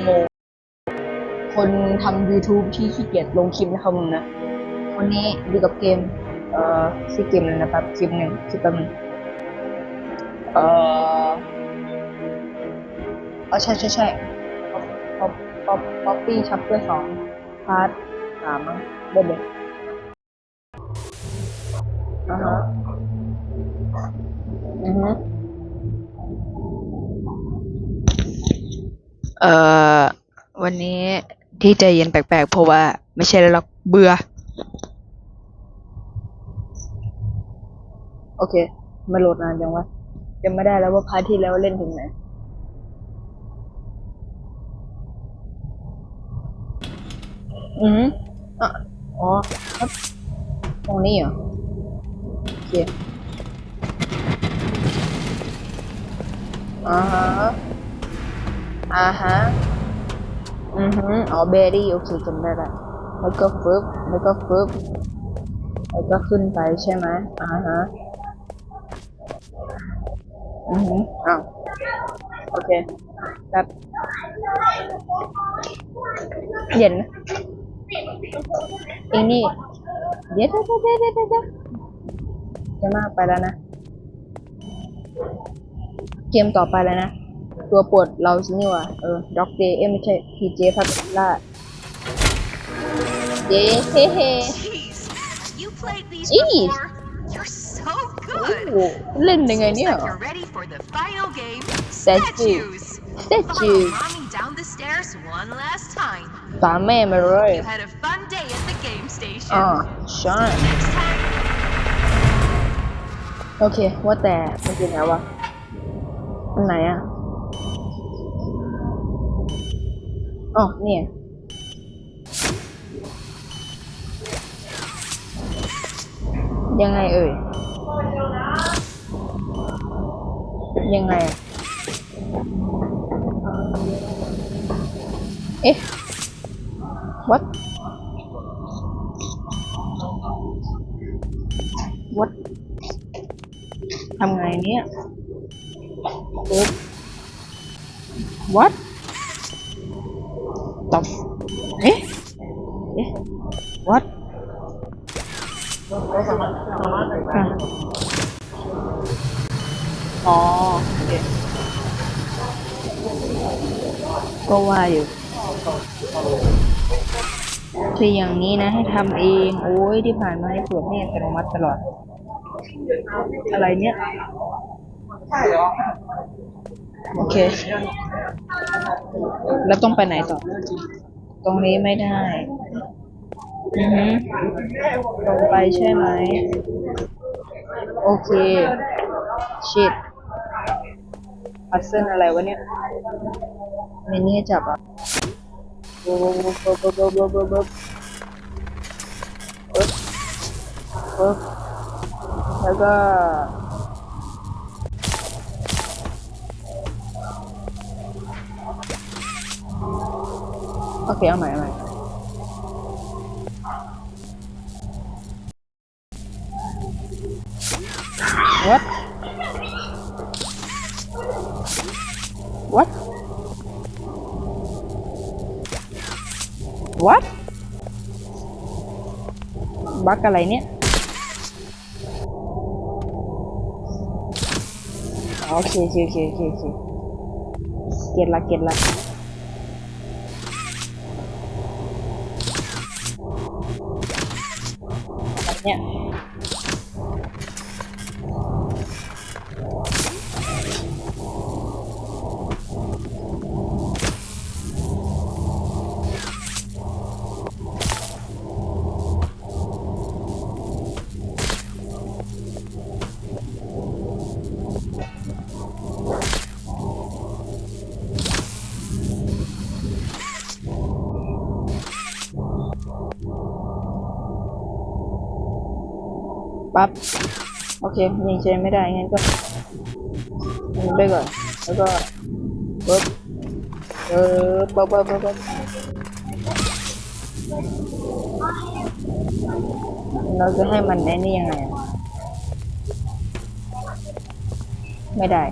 โมคนทำ YouTube ที่ขี้เกียจลงคลิปนะครับมึงนะวันนี้อยู่กับเกม เอ่อชื่อเกมเลยนะครับคลิปหนึ่งคลิปนึงเอ่ออ๋อใช่ใช่ใช่ป๊อปป๊อปป๊อปปี้ชัปเตอร์สองพาร์ทสามมั้งเด็ดเลยอ่าฮะอือฮึ เอ่อ วันนี้ที่ใจเย็นแปลกๆ เพราะว่าไม่ใช่แล้วหรอกเบื่อ โอเคม่โหลดนานจังวะจำไม่ได้แล้วว่าพาร์ทที่แล้วเล่นถึงไหน อือหืออะอ๋อครับตรงนี้เหรอ โอเคอ่าฮะ อ่าฮะ อือหืออ๋อเบอร์รี่โอเคจำได้ละแล้วก็ฟึบแล้วก็ฟึบแล้วก็ขึ้นไปใช่ไหมอ่าฮะ อือหืออ้าวโอเคแบบเย็นนะองนี่เดี๋ยวเดี๋ยวเดี๋ยวเดี๋ยวเดี๋ยวเดี๋ยวจะมากไปแล้วนะ เกมต่อไปแล้วนะ ตัวปวดเราสินี่หว่าเออด็อกเดย์เอ้ยไม่ใช่พีเจพัทล่าเย้เฮ้เฮ้ Jeez, you played these Jeez. before? You're so โอ้ good. โหเล่นยังไง Looks เนี่ย like you're ready for the final game, Statue. statues. สเตจู Follow mommy down the stairs one last time. ตามแม่มาเลย You had a fun day at the game station. อ่าใช่ Next time, โอเค ว่าแต่มันเป็นไงวะอันไหนอะ อ๋อเนี่ยยังไงเอ่ย ยังไงอะเอ๊ะ what what ทำไงเนี่ยปึ๊บ what ตบเอ๊ะ เอ๊ะ what อะอ๋อโอเคก็ว่าอยู่คืออย่างนี้นะ ให้ทำเอง โอ้ยที่ผ่านมาให้เปิดให้อัตโนมัติตลอด อะไรเนี่ยโอเค แล้วต้องไปไหนต่อ ตรงนี้ไม่ได้ อือฮึตรงไปใช่ไหม โอเค ชิดพัซเซิลอะไรวะเนี่ยในนี้ให้จับอะปุ๊บปุ๊บปุ๊บปุ๊บปุ๊บปุ๊บปุ๊บปุ๊บปุ๊บแล้วก็โอเคเอาใหม่เอาใหม่ What What What บักอะไรเนี่ยโอเคโอเคโอเคโอเคโอเคเก็ตละเก็ตละแบบเนี้ย ปั๊บ โอเคยังใช้ไม่ได้งั้นก็ยิงไปก่อน แล้วก็ปึ๊บเออปึ๊บปึ๊บปึ๊บปึ๊บเราจะให้มันได้นี่ยังไง ไม่ได้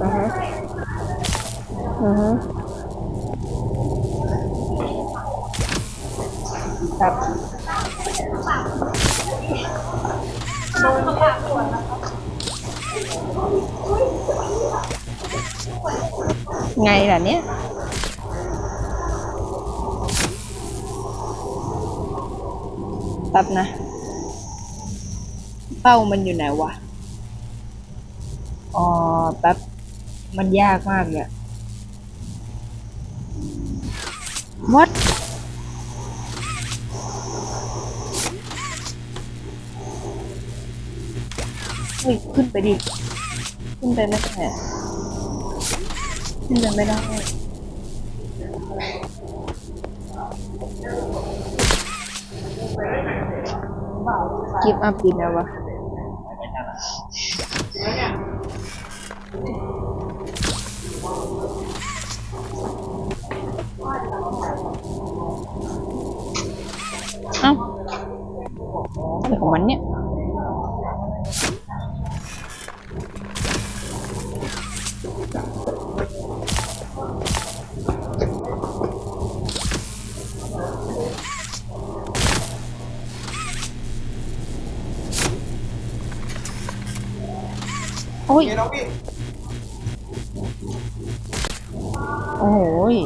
อือฮะอือฮึครับ ไงล่ะเนี่ยแป๊บนะ เป้ามันอยู่ไหนวะ อ๋อแป๊บ มันยากมากเลยอะ What เฮ้ยขึ้นไปดิ ขึ้นไปไม่ได้ขึ้นไปไม่ได้กิฟอัพดีนะวะ โอ้ยโอ้โหย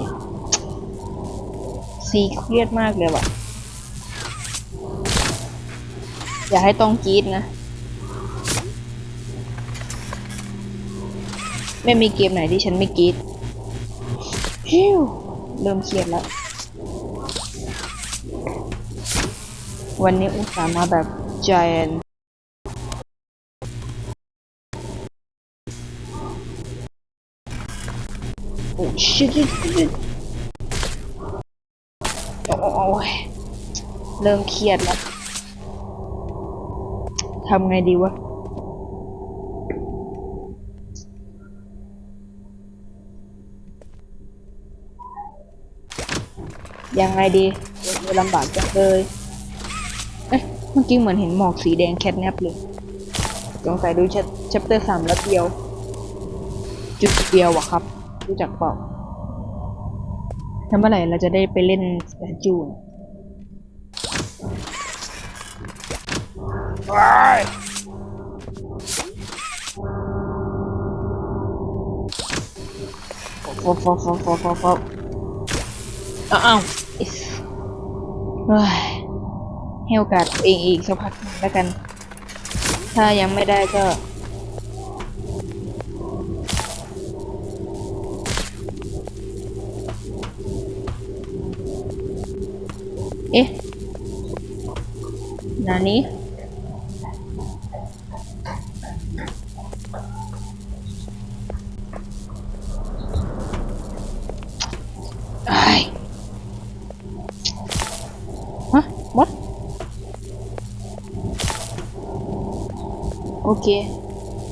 ซีเครียดมากเลยว่ะ อย่าให้ต้องกรีดนะ ไม่มีเกมไหนที่ฉันไม่กรีดฮิวเริ่มเครียดแล้ว วันนี้อุตส่าห์มาแบบ giant โอ้ชิดโอ้ยเริ่มเครียดแล้วทำไงดีวะยังไงดีโอ้ยลำบากจังเลย เอ๊ะ เมื่อกี้เหมือนเห็นหมอกสีแดงแคทแนบเลย สงสัยดูชัปเตอร์สามแล้วเดียว จุดเดียวอะครับ รู้จักเปล่าถ้าเมื่อไหร่เราจะได้ไปเล่นสแตจูนฟอฟอฟอฟอฟอฟออ้าวเฮ้ยให้โอกาสตัวเองอีกสักพักแล้วกัน ถ้ายังไม่ได้ก็ เอ๊ะนานี้ไอ้ยฮะมดโอเค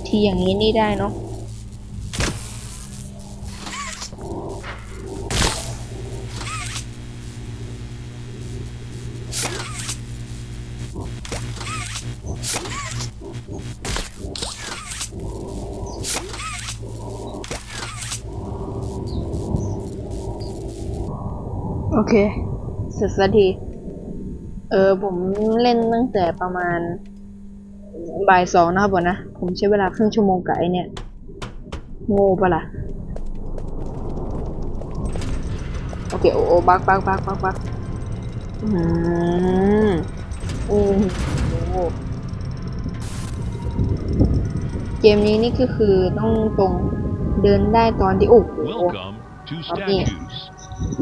ที่อย่างนี้นี่ได้เนาะ เคเสร็จสักที เออผมเล่นตั้งแต่ประมาณบ่ายสองนะครับผมนะ ผมใช้เวลาครึ่งชั่วโมงกับไอเนี่ย โง่ปะล่ะ โอเค โอ้โอ้บักบักบักบักบักอืมโอ้โหเกมนี้นี่ก็คือต้องตรงเดินได้ตอนที่โอ้โห Welcome to Okay. Statues.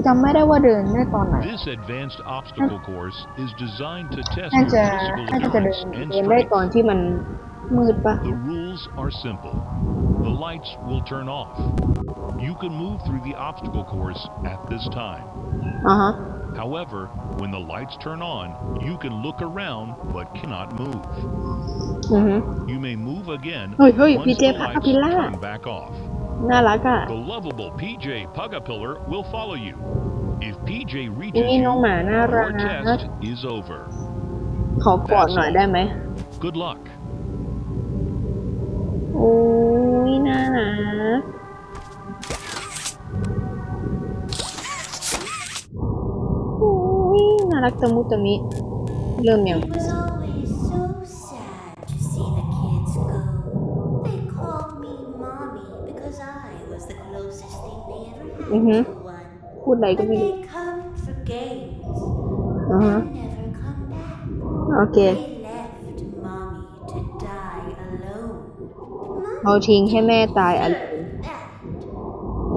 จำไม่ได้ว่าเดินได้ตอนไหน This advanced obstacle course is designed to test น่า your จะ physical น่าจะเดิน endurance and เดินได้ตอน strength. ที่มันมืดปะ The rules are simple. The lights will turn off. You can move through the obstacle course at this time. อ่าฮะ However, when the lights turn on, you can look around but cannot move. อือฮึ You may move again Ôi, ôi, once PJ the lights Pagapilla. turn back off. The lovable PJ Pugapillar will follow you. If PJ reaches you, your test is over. ขอกอดหน่อยได้ไหม Good luck. โอ้ยน่ารักโอ้ยน่ารักตะมุตะมิ they ever had Mhm. to one. พูดอะไรก็ But ไม่รู้ they come for games อ่าฮะ and never come back. โอเค They left mommy to die alone. เขาทิ้งให้แม่ตายอะไร That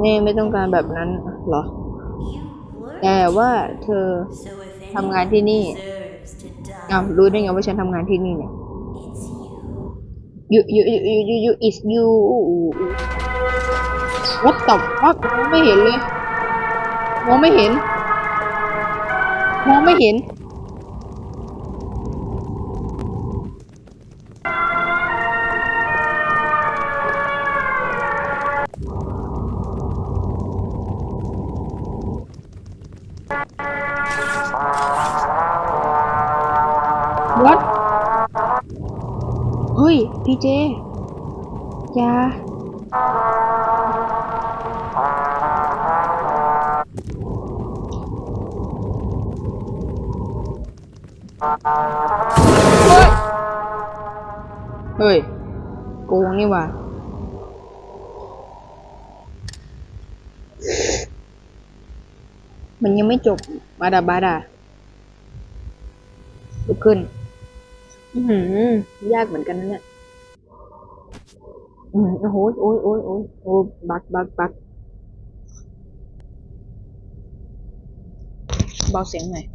แม่ไม่ต้องการแบบนั้นเหรอ you were. แต่ว่าเธอ So if ทำงานที่นี่ anyone deserves to die, อ้าวรู้ได้ไงว่าฉันทำงานที่นี่เนี่ย it's you. you you you you you is you what the fuck มองไม่เห็นเลยมองไม่เห็นมองไม่เห็น what เฮ้ย พีเจ อยา เฮ้ย เฮ้ยโกงนี่หว่ามันยังไม่จบบาดาบาดาลุกขึ้น อือยากเหมือนกันนะเนี่ย อืมโอ้โหโอ้ยโอ้ยโอ้ยโอ้บักบักบักเบาเสียงหน่อย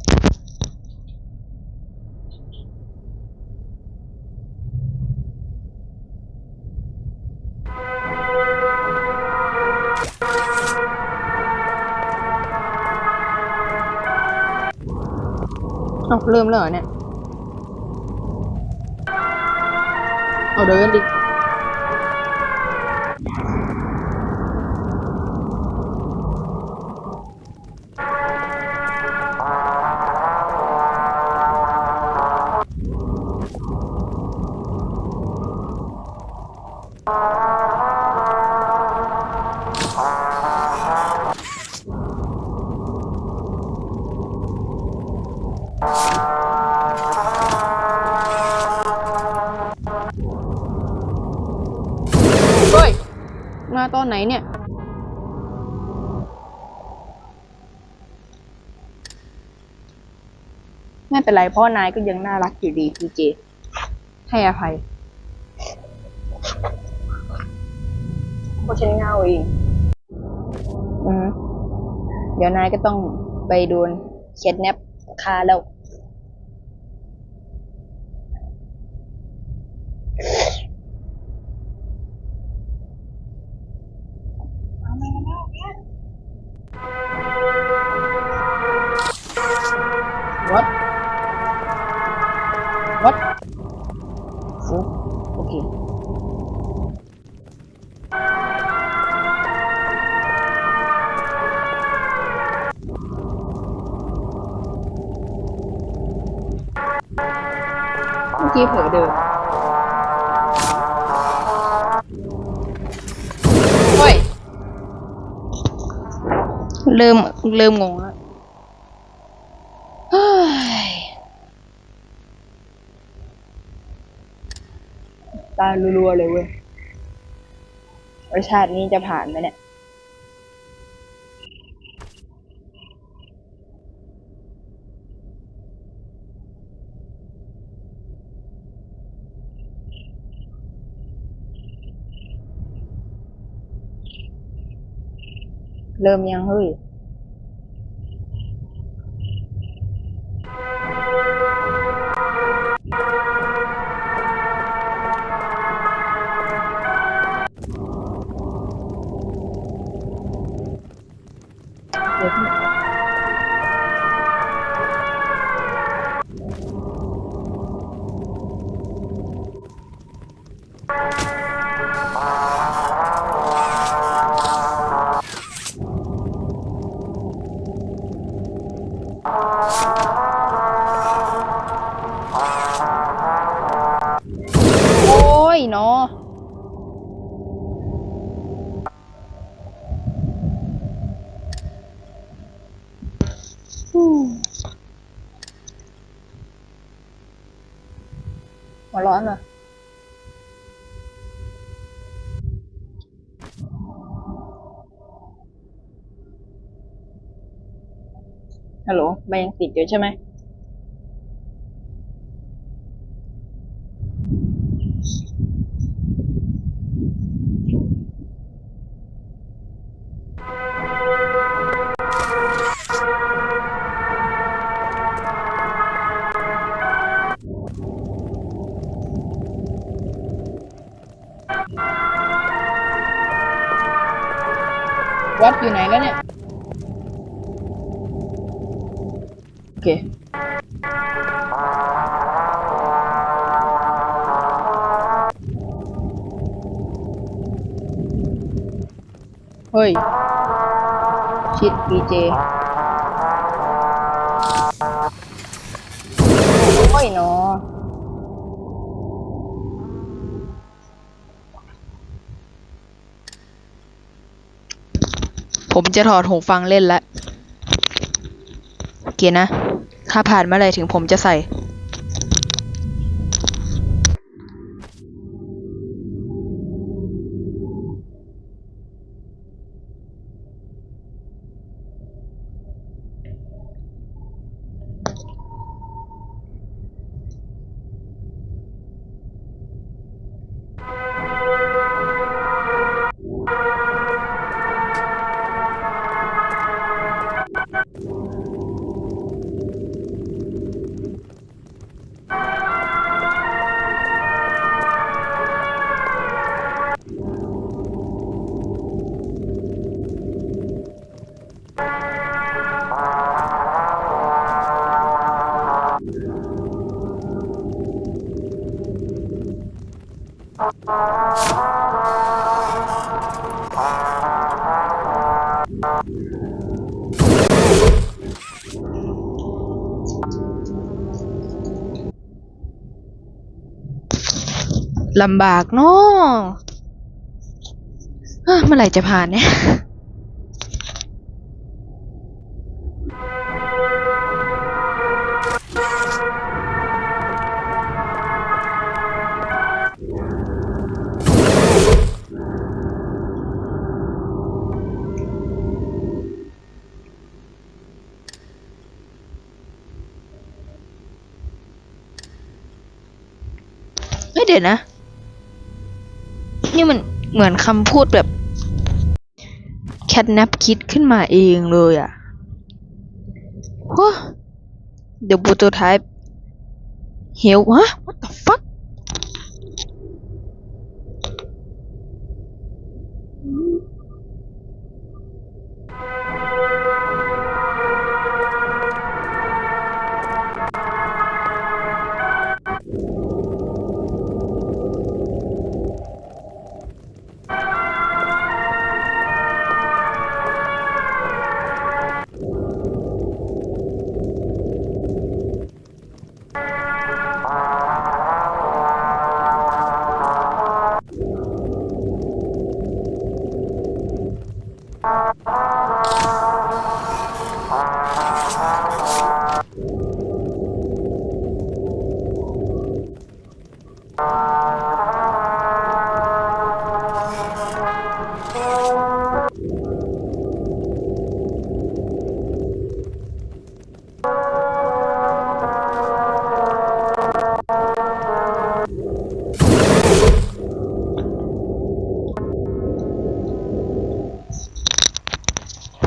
เอาเริ่มแล้วเหรอเนี่ย เอาเดินดิ มาตอนไหนเนี่ย ไม่เป็นไรเพราะนายก็ยังน่ารักอยู่ดีพีเจ ให้อภัยเพราะฉันเงาเองอืมเดี๋ยวนายก็ต้องไปโดนเช็ดแนบคาแล้ว Oh, okay. เมื่อกี้เผลอเดินเฮ้ย เริ่ม เริ่มงงแล้ว เฮ้ยตา รัวๆเลยเว้ยรสชาตินี้จะผ่านไหมเนี่ย เริ่มยังเฮ้ย ร้อนอะฮัลโหลมันยังติดอยู่ใช่ไหม วัดอยู่ไหนแล้วเนี่ย โอเคเฮ้ย ชิดพีเจโอ้ยเนาะ ผมจะถอดหูฟังเล่นละโอเคนะ ถ้าผ่านเมื่อไรถึงผมจะใส่ ลำบากเนาะเมื่อไหร่จะผ่านเนี่ย เดี๋ยวนะ นี่มันเหมือนคำพูดแบบแคทนับคิดขึ้นมาเองเลยอะ่ะว้าเดี๋ยวบูตัวท้ายเฮลวะ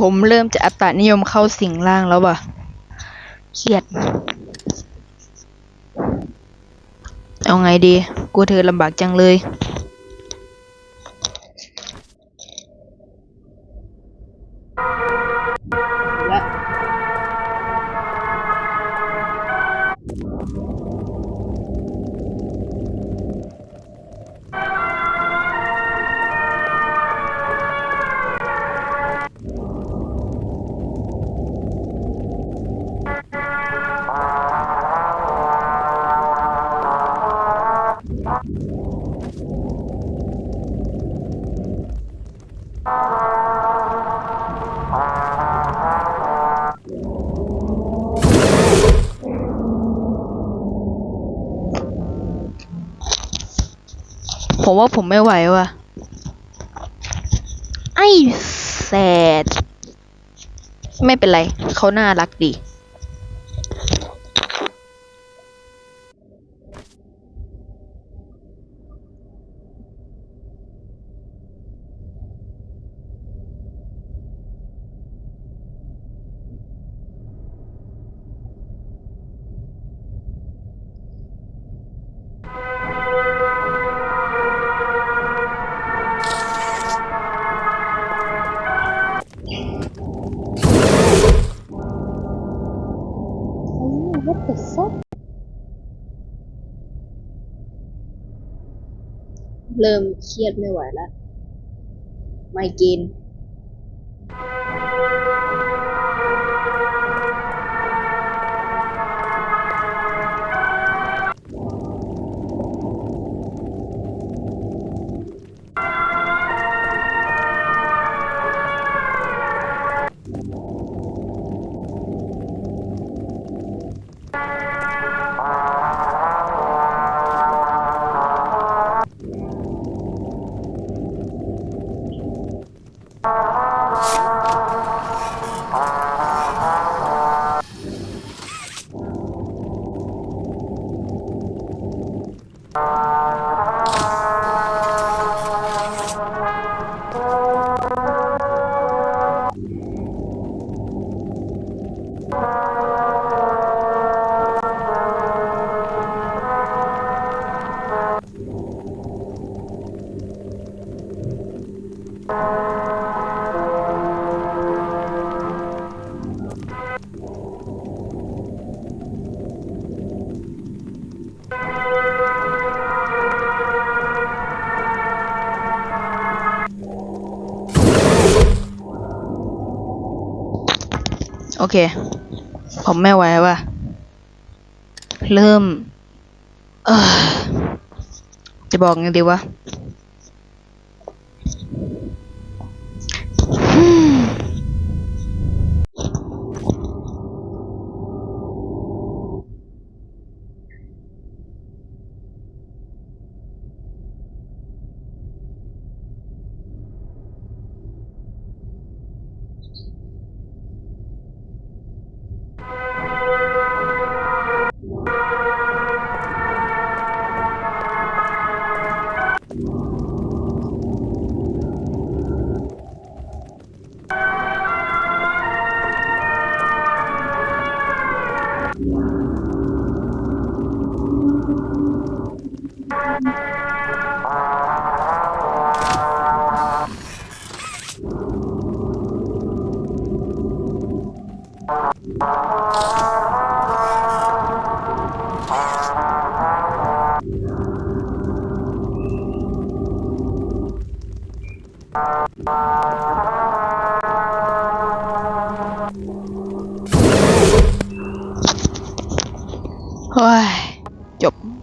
ผมเริ่มจะอัตตานิยมเข้าสิงร่างแล้วว่ะเครียด เอาไงดี กูเธอลำบากจังเลย ผมว่าผมไม่ไหวว่ะ ไอ้แสด ไม่เป็นไร เขาน่ารักดี เริ่มเครียดไม่ไหวแล้ว ไมเกรน เค ผมไม่ไหวว่ะ เริ่ม เออจะบอกไงดีวะ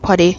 party